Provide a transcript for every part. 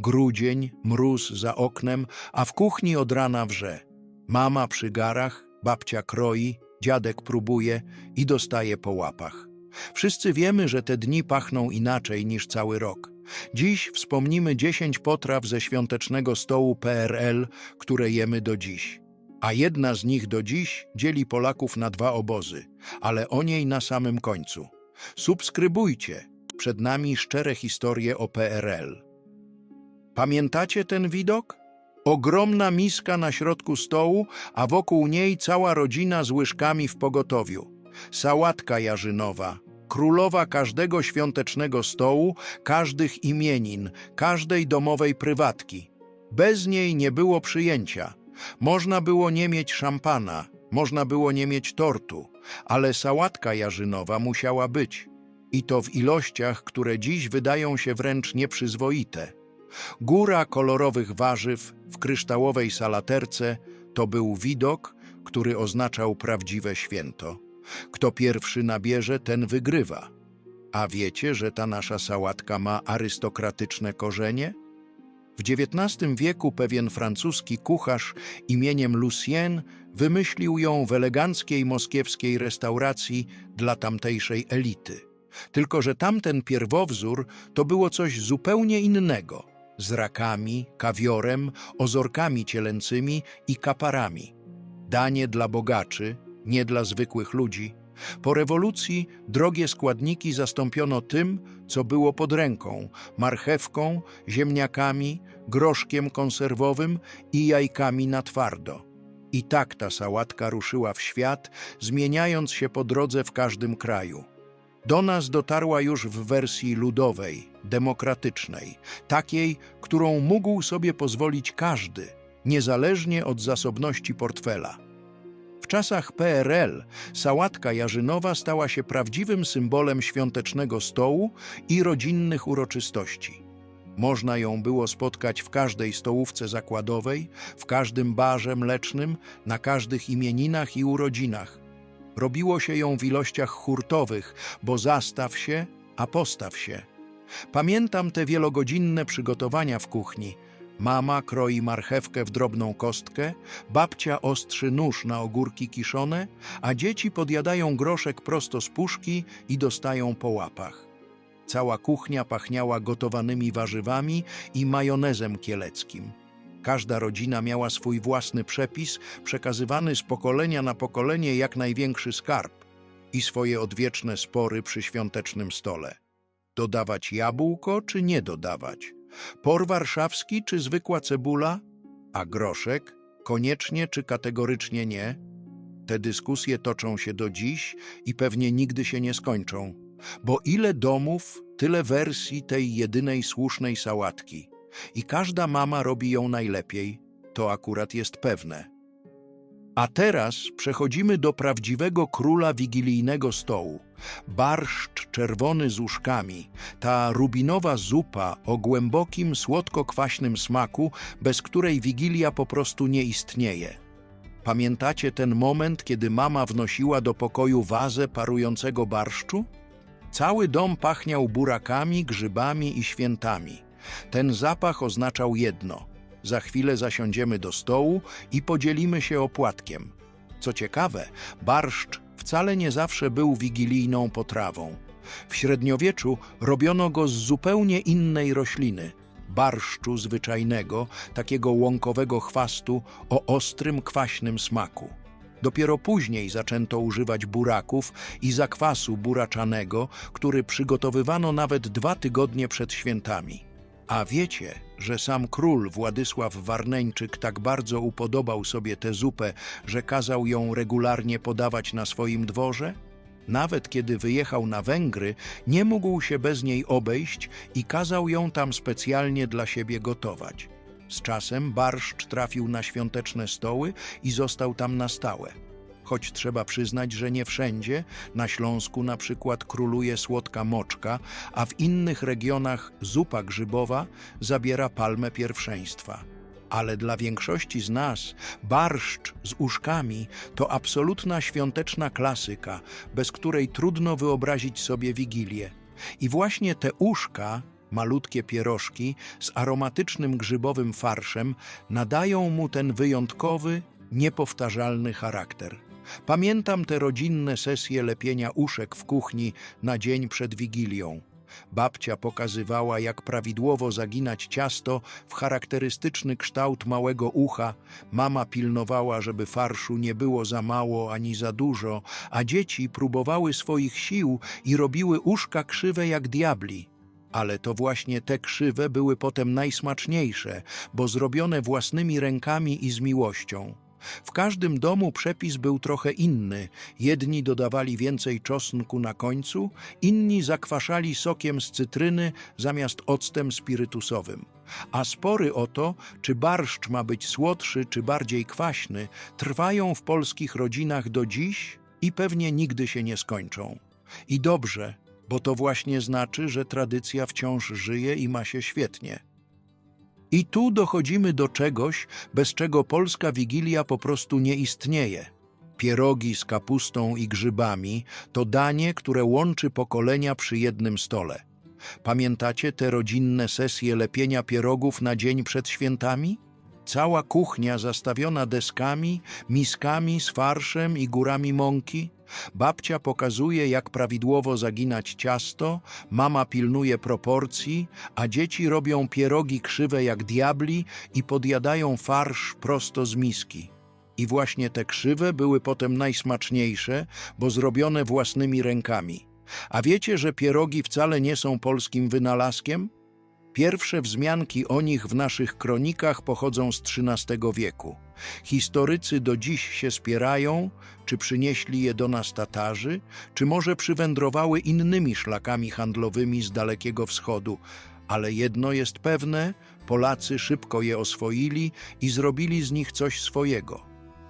Grudzień, mróz za oknem, a w kuchni od rana wrze. Mama przy garach, babcia kroi, dziadek próbuje i dostaje po łapach. Wszyscy wiemy, że te dni pachną inaczej niż cały rok. Dziś wspomnimy 10 potraw ze świątecznego stołu PRL, które jemy do dziś. A jedna z nich do dziś dzieli Polaków na dwa obozy, ale o niej na samym końcu. Subskrybujcie. Przed nami szczere historie o PRL. Pamiętacie ten widok? Ogromna miska na środku stołu, a wokół niej cała rodzina z łyżkami w pogotowiu. Sałatka jarzynowa, królowa każdego świątecznego stołu, każdych imienin, każdej domowej prywatki. Bez niej nie było przyjęcia. Można było nie mieć szampana, można było nie mieć tortu, ale sałatka jarzynowa musiała być. I to w ilościach, które dziś wydają się wręcz nieprzyzwoite. Góra kolorowych warzyw w kryształowej salaterce to był widok, który oznaczał prawdziwe święto. Kto pierwszy nabierze, ten wygrywa. A wiecie, że ta nasza sałatka ma arystokratyczne korzenie? W XIX wieku pewien francuski kucharz imieniem Lucien wymyślił ją w eleganckiej moskiewskiej restauracji dla tamtejszej elity. Tylko, że tamten pierwowzór to było coś zupełnie innego – z rakami, kawiorem, ozorkami cielęcymi i kaparami. Danie dla bogaczy, nie dla zwykłych ludzi. Po rewolucji drogie składniki zastąpiono tym, co było pod ręką marchewką, ziemniakami, groszkiem konserwowym i jajkami na twardo. I tak ta sałatka ruszyła w świat, zmieniając się po drodze w każdym kraju. Do nas dotarła już w wersji ludowej, demokratycznej, takiej, którą mógł sobie pozwolić każdy, niezależnie od zasobności portfela. W czasach PRL sałatka jarzynowa stała się prawdziwym symbolem świątecznego stołu i rodzinnych uroczystości. Można ją było spotkać w każdej stołówce zakładowej, w każdym barze mlecznym, na każdych imieninach i urodzinach. Robiło się ją w ilościach hurtowych, bo zastaw się, a postaw się. Pamiętam te wielogodzinne przygotowania w kuchni. Mama kroi marchewkę w drobną kostkę, babcia ostrzy nóż na ogórki kiszone, a dzieci podjadają groszek prosto z puszki i dostają po łapach. Cała kuchnia pachniała gotowanymi warzywami i majonezem kieleckim. Każda rodzina miała swój własny przepis, przekazywany z pokolenia na pokolenie jak największy skarb i swoje odwieczne spory przy świątecznym stole. Dodawać jabłko czy nie dodawać? Por warszawski czy zwykła cebula? A groszek? Koniecznie czy kategorycznie nie? Te dyskusje toczą się do dziś i pewnie nigdy się nie skończą, bo ile domów, tyle wersji tej jedynej słusznej sałatki. I każda mama robi ją najlepiej, to akurat jest pewne. A teraz przechodzimy do prawdziwego króla wigilijnego stołu. Barszcz czerwony z uszkami, ta rubinowa zupa o głębokim, słodko-kwaśnym smaku, bez której wigilia po prostu nie istnieje. Pamiętacie ten moment, kiedy mama wnosiła do pokoju wazę parującego barszczu? Cały dom pachniał burakami, grzybami i świętami. Ten zapach oznaczał jedno – za chwilę zasiądziemy do stołu i podzielimy się opłatkiem. Co ciekawe, barszcz wcale nie zawsze był wigilijną potrawą. W średniowieczu robiono go z zupełnie innej rośliny barszczu zwyczajnego, takiego łąkowego chwastu o ostrym, kwaśnym smaku. Dopiero później zaczęto używać buraków i zakwasu buraczanego, który przygotowywano nawet dwa tygodnie przed świętami. A wiecie, że sam król Władysław Warneńczyk tak bardzo upodobał sobie tę zupę, że kazał ją regularnie podawać na swoim dworze? Nawet kiedy wyjechał na Węgry, nie mógł się bez niej obejść i kazał ją tam specjalnie dla siebie gotować. Z czasem barszcz trafił na świąteczne stoły i został tam na stałe choć trzeba przyznać, że nie wszędzie. Na Śląsku na przykład króluje słodka moczka, a w innych regionach zupa grzybowa zabiera palmę pierwszeństwa. Ale dla większości z nas barszcz z uszkami to absolutna świąteczna klasyka, bez której trudno wyobrazić sobie wigilię. I właśnie te uszka malutkie pierożki z aromatycznym grzybowym farszem nadają mu ten wyjątkowy, niepowtarzalny charakter. Pamiętam te rodzinne sesje lepienia uszek w kuchni na dzień przed Wigilią. Babcia pokazywała, jak prawidłowo zaginać ciasto w charakterystyczny kształt małego ucha. Mama pilnowała, żeby farszu nie było za mało ani za dużo, a dzieci próbowały swoich sił i robiły uszka krzywe jak diabli. Ale to właśnie te krzywe były potem najsmaczniejsze, bo zrobione własnymi rękami i z miłością. W każdym domu przepis był trochę inny. Jedni dodawali więcej czosnku na końcu, inni zakwaszali sokiem z cytryny zamiast octem spirytusowym. A spory o to, czy barszcz ma być słodszy czy bardziej kwaśny, trwają w polskich rodzinach do dziś i pewnie nigdy się nie skończą. I dobrze, bo to właśnie znaczy, że tradycja wciąż żyje i ma się świetnie. I tu dochodzimy do czegoś, bez czego polska wigilia po prostu nie istnieje. Pierogi z kapustą i grzybami to danie, które łączy pokolenia przy jednym stole. Pamiętacie te rodzinne sesje lepienia pierogów na dzień przed świętami? Cała kuchnia zastawiona deskami, miskami z farszem i górami mąki. Babcia pokazuje, jak prawidłowo zaginać ciasto, mama pilnuje proporcji, a dzieci robią pierogi krzywe jak diabli i podjadają farsz prosto z miski. I właśnie te krzywe były potem najsmaczniejsze, bo zrobione własnymi rękami. A wiecie, że pierogi wcale nie są polskim wynalazkiem? Pierwsze wzmianki o nich w naszych kronikach pochodzą z XIII wieku. Historycy do dziś się spierają, czy przynieśli je do nas Tatarzy, czy może przywędrowały innymi szlakami handlowymi z Dalekiego Wschodu. Ale jedno jest pewne, Polacy szybko je oswoili i zrobili z nich coś swojego.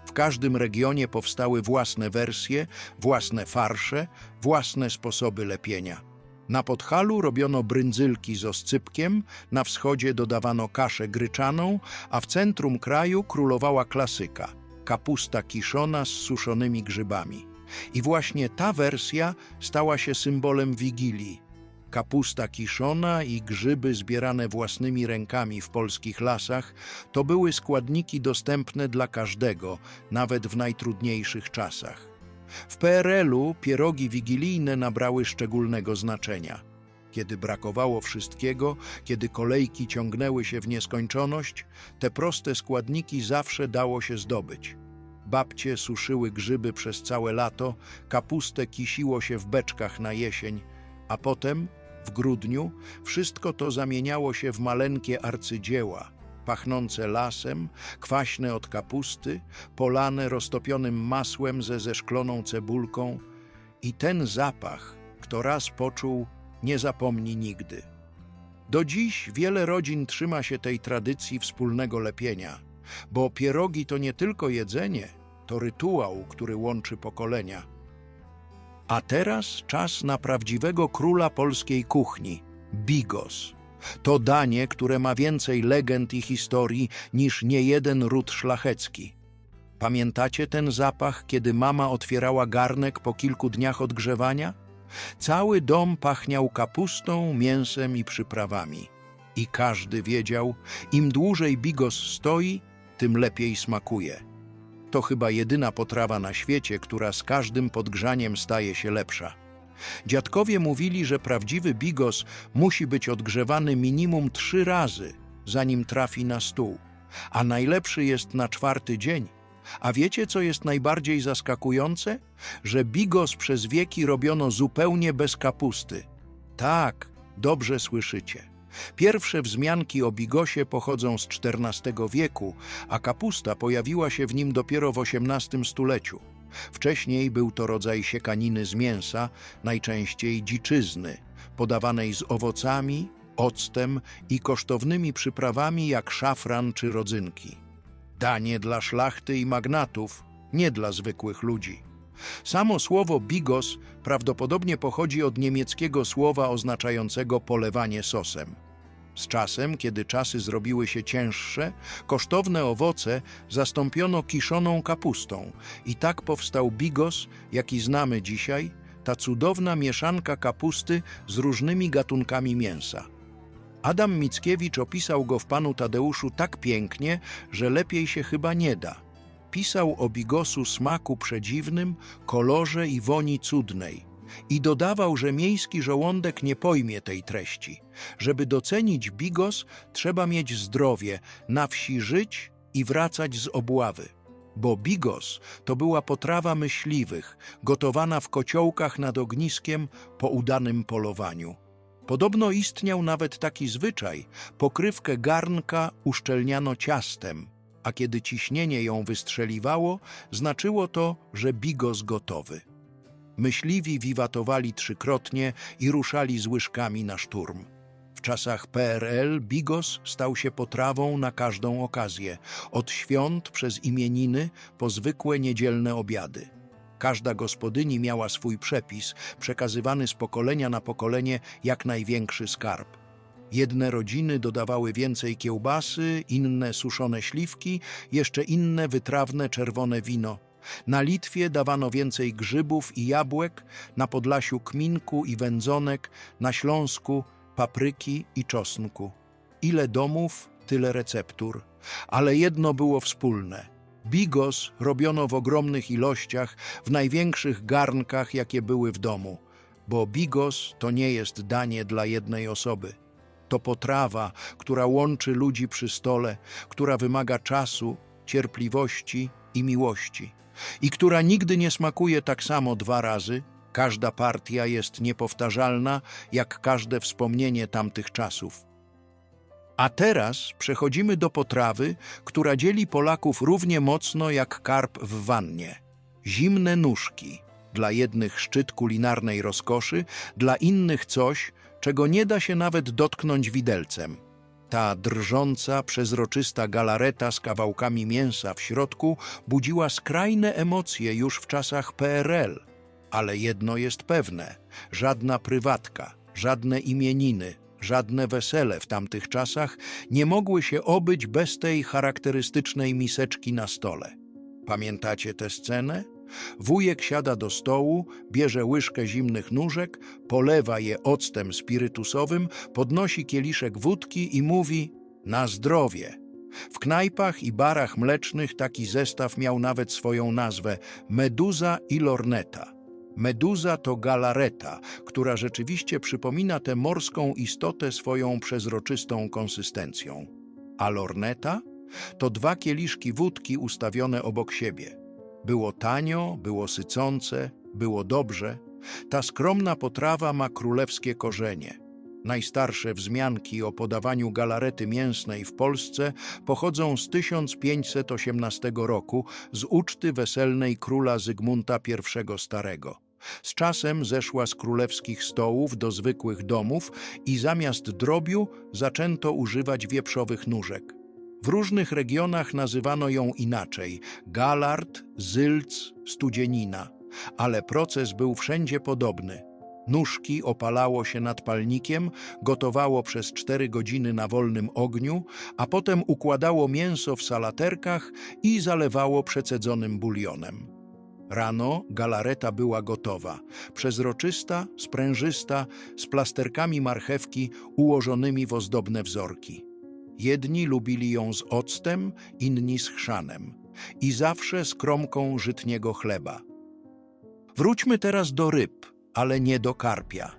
W każdym regionie powstały własne wersje, własne farsze, własne sposoby lepienia. Na Podhalu robiono bryndzylki z oscypkiem, na wschodzie dodawano kaszę gryczaną, a w centrum kraju królowała klasyka – kapusta kiszona z suszonymi grzybami. I właśnie ta wersja stała się symbolem Wigilii. Kapusta kiszona i grzyby zbierane własnymi rękami w polskich lasach to były składniki dostępne dla każdego, nawet w najtrudniejszych czasach. W PRL-u pierogi wigilijne nabrały szczególnego znaczenia. Kiedy brakowało wszystkiego, kiedy kolejki ciągnęły się w nieskończoność, te proste składniki zawsze dało się zdobyć. Babcie suszyły grzyby przez całe lato, kapustę kisiło się w beczkach na jesień, a potem, w grudniu, wszystko to zamieniało się w maleńkie arcydzieła – pachnące lasem, kwaśne od kapusty, polane roztopionym masłem ze zeszkloną cebulką i ten zapach, kto raz poczuł, nie zapomni nigdy. Do dziś wiele rodzin trzyma się tej tradycji wspólnego lepienia, bo pierogi to nie tylko jedzenie, to rytuał, który łączy pokolenia. A teraz czas na prawdziwego króla polskiej kuchni bigos. To danie, które ma więcej legend i historii niż niejeden ród szlachecki. Pamiętacie ten zapach, kiedy mama otwierała garnek po kilku dniach odgrzewania? Cały dom pachniał kapustą, mięsem i przyprawami. I każdy wiedział, im dłużej bigos stoi, tym lepiej smakuje. To chyba jedyna potrawa na świecie, która z każdym podgrzaniem staje się lepsza. Dziadkowie mówili, że prawdziwy bigos musi być odgrzewany minimum trzy razy, zanim trafi na stół, a najlepszy jest na czwarty dzień. A wiecie, co jest najbardziej zaskakujące? Że bigos przez wieki robiono zupełnie bez kapusty. Tak, dobrze słyszycie. Pierwsze wzmianki o bigosie pochodzą z XIV wieku, a kapusta pojawiła się w nim dopiero w XVIII stuleciu. Wcześniej był to rodzaj siekaniny z mięsa, najczęściej dziczyzny, podawanej z owocami, octem i kosztownymi przyprawami jak szafran czy rodzynki. Danie dla szlachty i magnatów, nie dla zwykłych ludzi. Samo słowo bigos prawdopodobnie pochodzi od niemieckiego słowa oznaczającego polewanie sosem. Z czasem, kiedy czasy zrobiły się cięższe, kosztowne owoce zastąpiono kiszoną kapustą i tak powstał bigos, jaki znamy dzisiaj, ta cudowna mieszanka kapusty z różnymi gatunkami mięsa. Adam Mickiewicz opisał go w Panu Tadeuszu tak pięknie, że lepiej się chyba nie da. Pisał o bigosu smaku przedziwnym, kolorze i woni cudnej. I dodawał, że miejski żołądek nie pojmie tej treści. Żeby docenić bigos, trzeba mieć zdrowie, na wsi żyć i wracać z obławy. Bo bigos to była potrawa myśliwych, gotowana w kociołkach nad ogniskiem po udanym polowaniu. Podobno istniał nawet taki zwyczaj, pokrywkę garnka uszczelniano ciastem, a kiedy ciśnienie ją wystrzeliwało, znaczyło to, że bigos gotowy. Myśliwi wiwatowali trzykrotnie i ruszali z łyżkami na szturm. W czasach PRL bigos stał się potrawą na każdą okazję, od świąt przez imieniny po zwykłe niedzielne obiady. Każda gospodyni miała swój przepis, przekazywany z pokolenia na pokolenie jak największy skarb. Jedne rodziny dodawały więcej kiełbasy, inne suszone śliwki, jeszcze inne wytrawne czerwone wino. Na Litwie dawano więcej grzybów i jabłek, na Podlasiu kminku i wędzonek, na Śląsku papryki i czosnku. Ile domów, tyle receptur. Ale jedno było wspólne. Bigos robiono w ogromnych ilościach, w największych garnkach, jakie były w domu. Bo bigos to nie jest danie dla jednej osoby. To potrawa, która łączy ludzi przy stole, która wymaga czasu, cierpliwości i miłości. I która nigdy nie smakuje tak samo dwa razy, Każda partia jest niepowtarzalna, jak każde wspomnienie tamtych czasów. A teraz przechodzimy do potrawy, która dzieli Polaków równie mocno jak karp w wannie. Zimne nóżki. Dla jednych szczyt kulinarnej rozkoszy, dla innych coś, czego nie da się nawet dotknąć widelcem. Ta drżąca, przezroczysta galareta z kawałkami mięsa w środku budziła skrajne emocje już w czasach PRL – ale jedno jest pewne: żadna prywatka, żadne imieniny, żadne wesele w tamtych czasach nie mogły się obyć bez tej charakterystycznej miseczki na stole. Pamiętacie tę scenę? Wujek siada do stołu, bierze łyżkę zimnych nóżek, polewa je octem spirytusowym, podnosi kieliszek wódki i mówi na zdrowie. W knajpach i barach mlecznych taki zestaw miał nawet swoją nazwę meduza i lorneta. Meduza to galareta, która rzeczywiście przypomina tę morską istotę swoją przezroczystą konsystencją. A lorneta? To dwa kieliszki wódki ustawione obok siebie. Było tanio, było sycące, było dobrze. Ta skromna potrawa ma królewskie korzenie. Najstarsze wzmianki o podawaniu galarety mięsnej w Polsce pochodzą z 1518 roku z uczty weselnej króla Zygmunta I Starego. Z czasem zeszła z królewskich stołów do zwykłych domów i zamiast drobiu zaczęto używać wieprzowych nóżek. W różnych regionach nazywano ją inaczej galard, zylc, studzienina, ale proces był wszędzie podobny. Nóżki opalało się nad palnikiem, gotowało przez cztery godziny na wolnym ogniu, a potem układało mięso w salaterkach i zalewało przecedzonym bulionem. Rano galareta była gotowa, przezroczysta, sprężysta, z plasterkami marchewki ułożonymi w ozdobne wzorki. Jedni lubili ją z octem, inni z chrzanem i zawsze z kromką żytniego chleba. Wróćmy teraz do ryb, ale nie do karpia,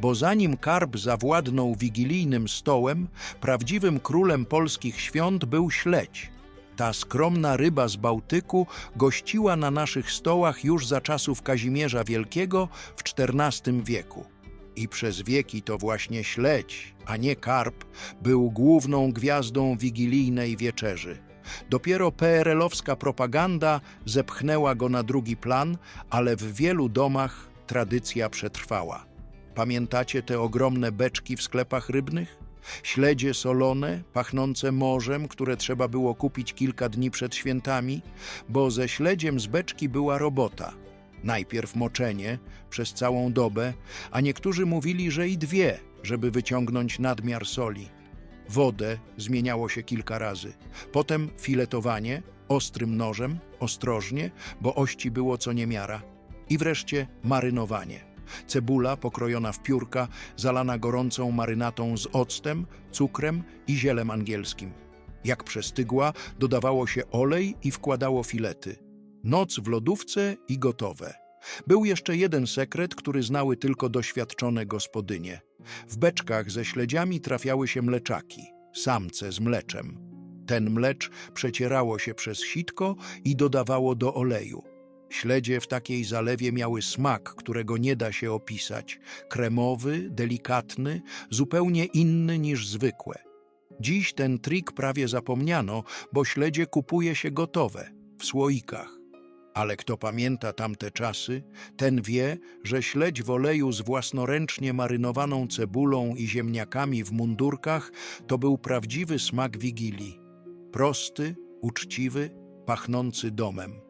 bo zanim karp zawładnął wigilijnym stołem, prawdziwym królem polskich świąt był śledź – ta skromna ryba z Bałtyku gościła na naszych stołach już za czasów Kazimierza Wielkiego w XIV wieku. I przez wieki to właśnie śledź, a nie karp, był główną gwiazdą wigilijnej wieczerzy. Dopiero PRL-owska propaganda zepchnęła go na drugi plan, ale w wielu domach tradycja przetrwała. Pamiętacie te ogromne beczki w sklepach rybnych? śledzie solone, pachnące morzem, które trzeba było kupić kilka dni przed świętami, bo ze śledziem z beczki była robota. Najpierw moczenie przez całą dobę, a niektórzy mówili, że i dwie, żeby wyciągnąć nadmiar soli. Wodę zmieniało się kilka razy. Potem filetowanie ostrym nożem, ostrożnie, bo ości było co niemiara. I wreszcie marynowanie. Cebula pokrojona w piórka, zalana gorącą marynatą z octem, cukrem i zielem angielskim. Jak przestygła, dodawało się olej i wkładało filety. Noc w lodówce i gotowe. Był jeszcze jeden sekret, który znały tylko doświadczone gospodynie. W beczkach ze śledziami trafiały się mleczaki, samce z mleczem. Ten mlecz przecierało się przez sitko i dodawało do oleju. Śledzie w takiej zalewie miały smak, którego nie da się opisać. Kremowy, delikatny, zupełnie inny niż zwykłe. Dziś ten trik prawie zapomniano, bo śledzie kupuje się gotowe, w słoikach. Ale kto pamięta tamte czasy, ten wie, że śledź w oleju z własnoręcznie marynowaną cebulą i ziemniakami w mundurkach to był prawdziwy smak Wigilii. Prosty, uczciwy, pachnący domem.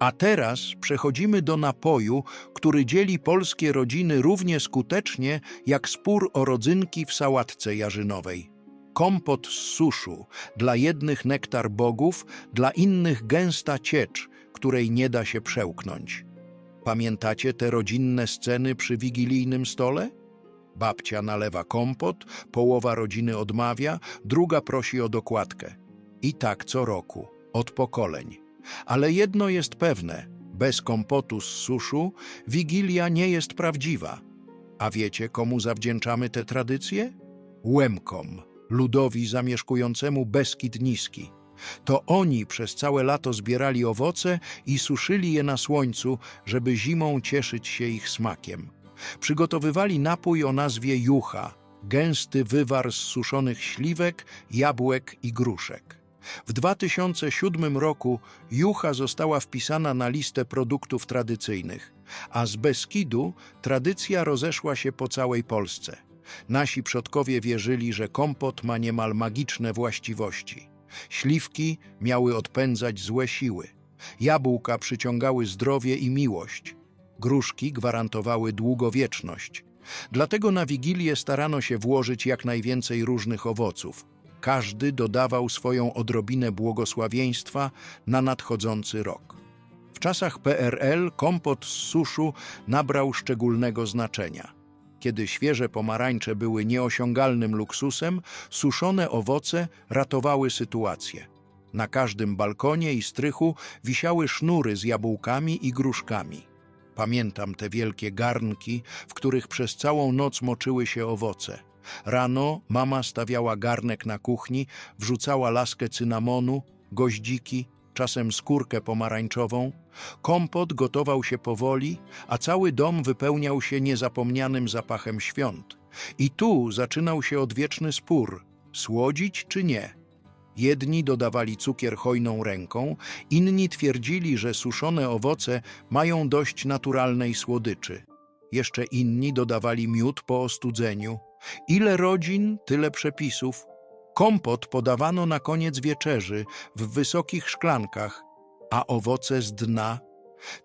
A teraz przechodzimy do napoju, który dzieli polskie rodziny równie skutecznie jak spór o rodzynki w sałatce jarzynowej. Kompot z suszu, dla jednych nektar bogów, dla innych gęsta ciecz, której nie da się przełknąć. Pamiętacie te rodzinne sceny przy wigilijnym stole? Babcia nalewa kompot, połowa rodziny odmawia, druga prosi o dokładkę. I tak co roku, od pokoleń. Ale jedno jest pewne, bez kompotu z suszu Wigilia nie jest prawdziwa. A wiecie, komu zawdzięczamy te tradycje? Łemkom, ludowi zamieszkującemu Beskid Niski. To oni przez całe lato zbierali owoce i suszyli je na słońcu, żeby zimą cieszyć się ich smakiem. Przygotowywali napój o nazwie jucha, gęsty wywar z suszonych śliwek, jabłek i gruszek. W 2007 roku jucha została wpisana na listę produktów tradycyjnych, a z Beskidu tradycja rozeszła się po całej Polsce. Nasi przodkowie wierzyli, że kompot ma niemal magiczne właściwości. Śliwki miały odpędzać złe siły, jabłka przyciągały zdrowie i miłość, gruszki gwarantowały długowieczność. Dlatego na Wigilię starano się włożyć jak najwięcej różnych owoców. Każdy dodawał swoją odrobinę błogosławieństwa na nadchodzący rok. W czasach PRL kompot z suszu nabrał szczególnego znaczenia. Kiedy świeże pomarańcze były nieosiągalnym luksusem, suszone owoce ratowały sytuację. Na każdym balkonie i strychu wisiały sznury z jabłkami i gruszkami. Pamiętam te wielkie garnki, w których przez całą noc moczyły się owoce. Rano mama stawiała garnek na kuchni, wrzucała laskę cynamonu, goździki, czasem skórkę pomarańczową. Kompot gotował się powoli, a cały dom wypełniał się niezapomnianym zapachem świąt. I tu zaczynał się odwieczny spór: słodzić czy nie? Jedni dodawali cukier hojną ręką, inni twierdzili, że suszone owoce mają dość naturalnej słodyczy. Jeszcze inni dodawali miód po ostudzeniu. Ile rodzin, tyle przepisów. Kompot podawano na koniec wieczerzy w wysokich szklankach, a owoce z dna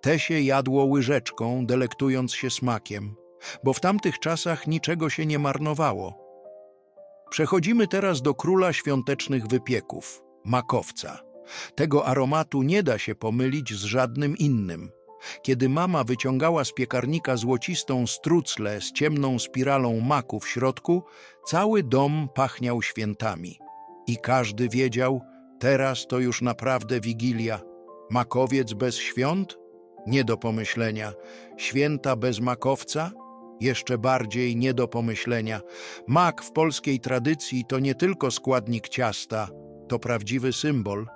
te się jadło łyżeczką, delektując się smakiem, bo w tamtych czasach niczego się nie marnowało. Przechodzimy teraz do króla świątecznych wypieków makowca. Tego aromatu nie da się pomylić z żadnym innym. Kiedy mama wyciągała z piekarnika złocistą struclę z ciemną spiralą maku w środku, cały dom pachniał świętami. I każdy wiedział, teraz to już naprawdę wigilia. Makowiec bez świąt? Nie do pomyślenia. Święta bez makowca? Jeszcze bardziej nie do pomyślenia. Mak w polskiej tradycji to nie tylko składnik ciasta, to prawdziwy symbol.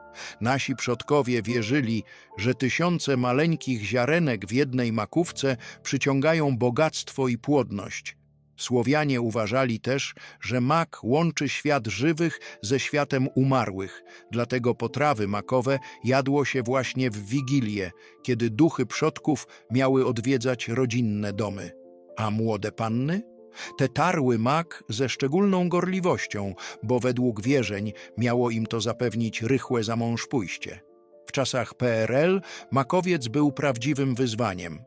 Nasi przodkowie wierzyli, że tysiące maleńkich ziarenek w jednej makówce przyciągają bogactwo i płodność. Słowianie uważali też, że mak łączy świat żywych ze światem umarłych, dlatego potrawy makowe jadło się właśnie w Wigilię, kiedy duchy przodków miały odwiedzać rodzinne domy. A młode panny? Te tarły mak ze szczególną gorliwością, bo według wierzeń miało im to zapewnić rychłe zamążpójście. W czasach PRL makowiec był prawdziwym wyzwaniem.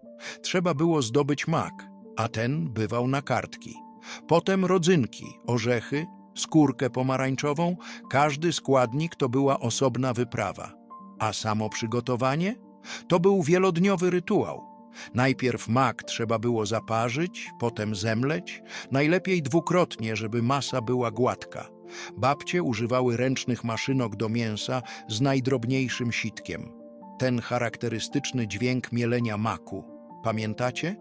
Trzeba było zdobyć mak, a ten bywał na kartki. Potem rodzynki, orzechy, skórkę pomarańczową, każdy składnik to była osobna wyprawa. A samo przygotowanie? To był wielodniowy rytuał. Najpierw mak trzeba było zaparzyć, potem zemleć, najlepiej dwukrotnie, żeby masa była gładka. Babcie używały ręcznych maszynok do mięsa z najdrobniejszym sitkiem. Ten charakterystyczny dźwięk mielenia maku. Pamiętacie?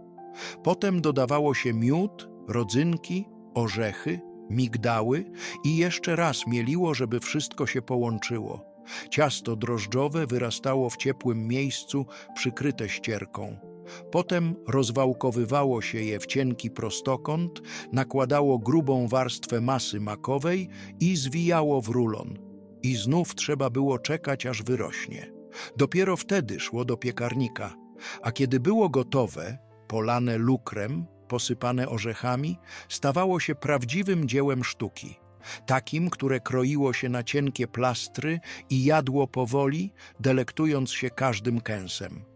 Potem dodawało się miód, rodzynki, orzechy, migdały i jeszcze raz mieliło, żeby wszystko się połączyło. Ciasto drożdżowe wyrastało w ciepłym miejscu, przykryte ścierką. Potem rozwałkowywało się je w cienki prostokąt, nakładało grubą warstwę masy makowej i zwijało w rulon. I znów trzeba było czekać, aż wyrośnie. Dopiero wtedy szło do piekarnika, a kiedy było gotowe, polane lukrem, posypane orzechami, stawało się prawdziwym dziełem sztuki. Takim, które kroiło się na cienkie plastry i jadło powoli, delektując się każdym kęsem.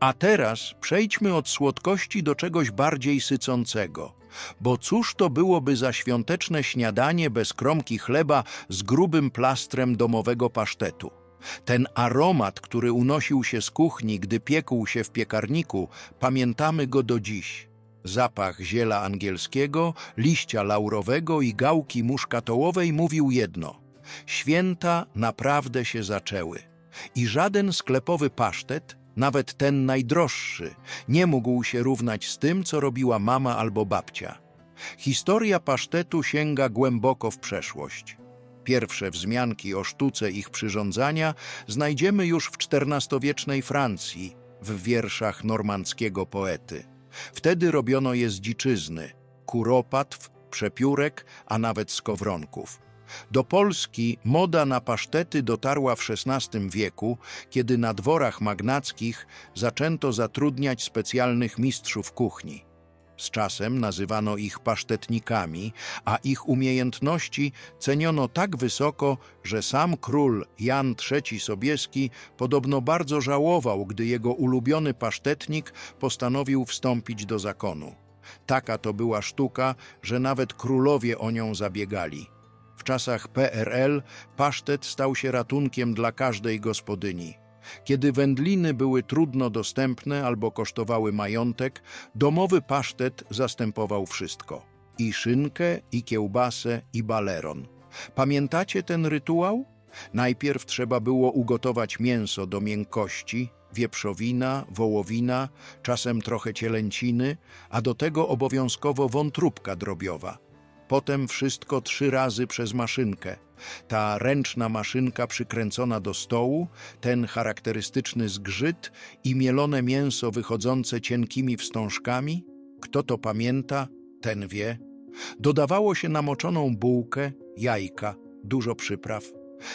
A teraz przejdźmy od słodkości do czegoś bardziej sycącego. Bo cóż to byłoby za świąteczne śniadanie bez kromki chleba z grubym plastrem domowego pasztetu? Ten aromat, który unosił się z kuchni, gdy piekł się w piekarniku, pamiętamy go do dziś. Zapach ziela angielskiego, liścia laurowego i gałki muszkatołowej mówił jedno. Święta naprawdę się zaczęły. I żaden sklepowy pasztet, nawet ten najdroższy, nie mógł się równać z tym, co robiła mama albo babcia. Historia pasztetu sięga głęboko w przeszłość. Pierwsze wzmianki o sztuce ich przyrządzania znajdziemy już w XIV-wiecznej Francji, w wierszach normandzkiego poety. Wtedy robiono je z dziczyzny, kuropatw, przepiórek, a nawet skowronków. Do Polski moda na pasztety dotarła w XVI wieku, kiedy na dworach magnackich zaczęto zatrudniać specjalnych mistrzów kuchni. Z czasem nazywano ich pasztetnikami, a ich umiejętności ceniono tak wysoko, że sam król Jan III Sobieski podobno bardzo żałował, gdy jego ulubiony pasztetnik postanowił wstąpić do zakonu. Taka to była sztuka, że nawet królowie o nią zabiegali. W czasach PRL pasztet stał się ratunkiem dla każdej gospodyni. Kiedy wędliny były trudno dostępne albo kosztowały majątek, domowy pasztet zastępował wszystko. I szynkę, i kiełbasę, i baleron. Pamiętacie ten rytuał? Najpierw trzeba było ugotować mięso do miękkości, wieprzowina, wołowina, czasem trochę cielęciny, a do tego obowiązkowo wątróbka drobiowa. Potem wszystko trzy razy przez maszynkę. Ta ręczna maszynka przykręcona do stołu, ten charakterystyczny zgrzyt i mielone mięso wychodzące cienkimi wstążkami. Kto to pamięta, ten wie. Dodawało się namoczoną bułkę, jajka, dużo przypraw.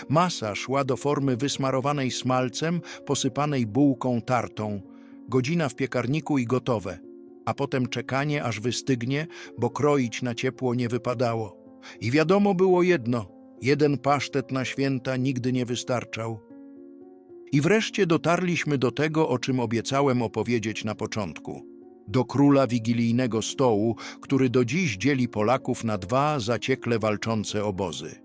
Masa szła do formy wysmarowanej smalcem, posypanej bułką tartą. Godzina w piekarniku i gotowe a potem czekanie, aż wystygnie, bo kroić na ciepło nie wypadało. I wiadomo było jedno, jeden pasztet na święta nigdy nie wystarczał. I wreszcie dotarliśmy do tego, o czym obiecałem opowiedzieć na początku. Do króla wigilijnego stołu, który do dziś dzieli Polaków na dwa zaciekle walczące obozy.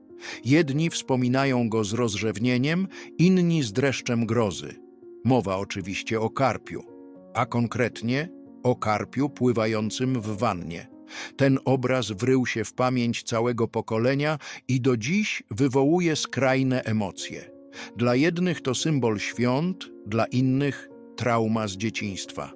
Jedni wspominają go z rozrzewnieniem, inni z dreszczem grozy. Mowa oczywiście o karpiu, a konkretnie o karpiu pływającym w wannie. Ten obraz wrył się w pamięć całego pokolenia i do dziś wywołuje skrajne emocje. Dla jednych to symbol świąt, dla innych trauma z dzieciństwa.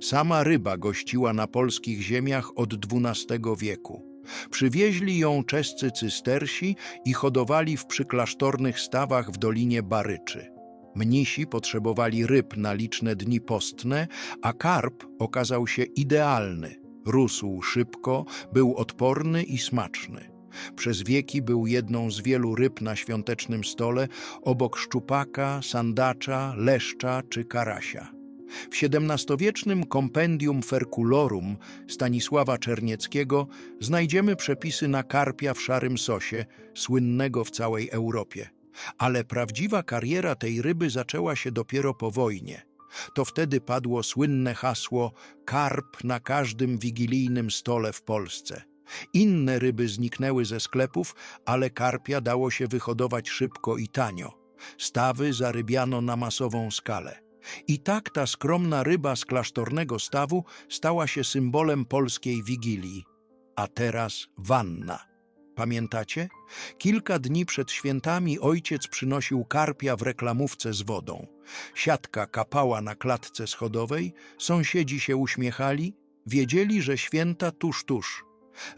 Sama ryba gościła na polskich ziemiach od XII wieku. Przywieźli ją czescy cystersi i hodowali w przyklasztornych stawach w Dolinie Baryczy. Mnisi potrzebowali ryb na liczne dni postne, a karp okazał się idealny. Rósł szybko, był odporny i smaczny. Przez wieki był jedną z wielu ryb na świątecznym stole, obok szczupaka, sandacza, leszcza czy karasia. W XVII-wiecznym Compendium Ferculorum Stanisława Czernieckiego znajdziemy przepisy na karpia w szarym sosie, słynnego w całej Europie. Ale prawdziwa kariera tej ryby zaczęła się dopiero po wojnie. To wtedy padło słynne hasło karp na każdym wigilijnym stole w Polsce. Inne ryby zniknęły ze sklepów, ale karpia dało się wyhodować szybko i tanio. Stawy zarybiano na masową skalę. I tak ta skromna ryba z klasztornego stawu stała się symbolem polskiej wigilii. A teraz wanna. Pamiętacie? Kilka dni przed świętami ojciec przynosił karpia w reklamówce z wodą. Siatka kapała na klatce schodowej, sąsiedzi się uśmiechali, wiedzieli, że święta tuż, tuż.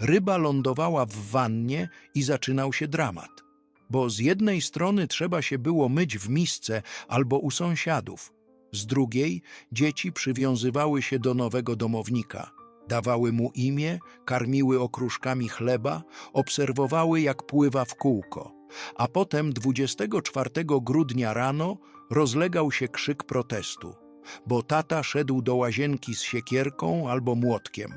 Ryba lądowała w wannie i zaczynał się dramat. Bo z jednej strony trzeba się było myć w misce albo u sąsiadów, z drugiej dzieci przywiązywały się do nowego domownika. Dawały mu imię, karmiły okruszkami chleba, obserwowały jak pływa w kółko. A potem 24 grudnia rano rozlegał się krzyk protestu, bo tata szedł do łazienki z siekierką albo młotkiem.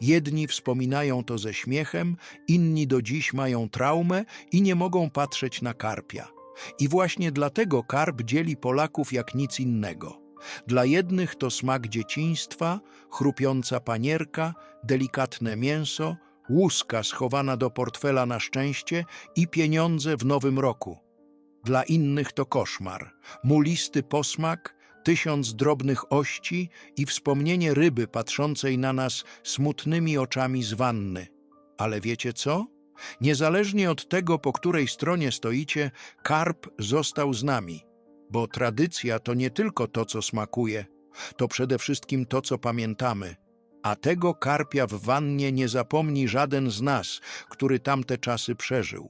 Jedni wspominają to ze śmiechem, inni do dziś mają traumę i nie mogą patrzeć na karpia. I właśnie dlatego karp dzieli Polaków jak nic innego. Dla jednych to smak dzieciństwa, chrupiąca panierka, delikatne mięso, łuska schowana do portfela na szczęście i pieniądze w nowym roku. Dla innych to koszmar, mulisty posmak, tysiąc drobnych ości i wspomnienie ryby patrzącej na nas smutnymi oczami z wanny. Ale wiecie co? Niezależnie od tego, po której stronie stoicie, karp został z nami. Bo tradycja to nie tylko to, co smakuje, to przede wszystkim to, co pamiętamy. A tego karpia w wannie nie zapomni żaden z nas, który tamte czasy przeżył.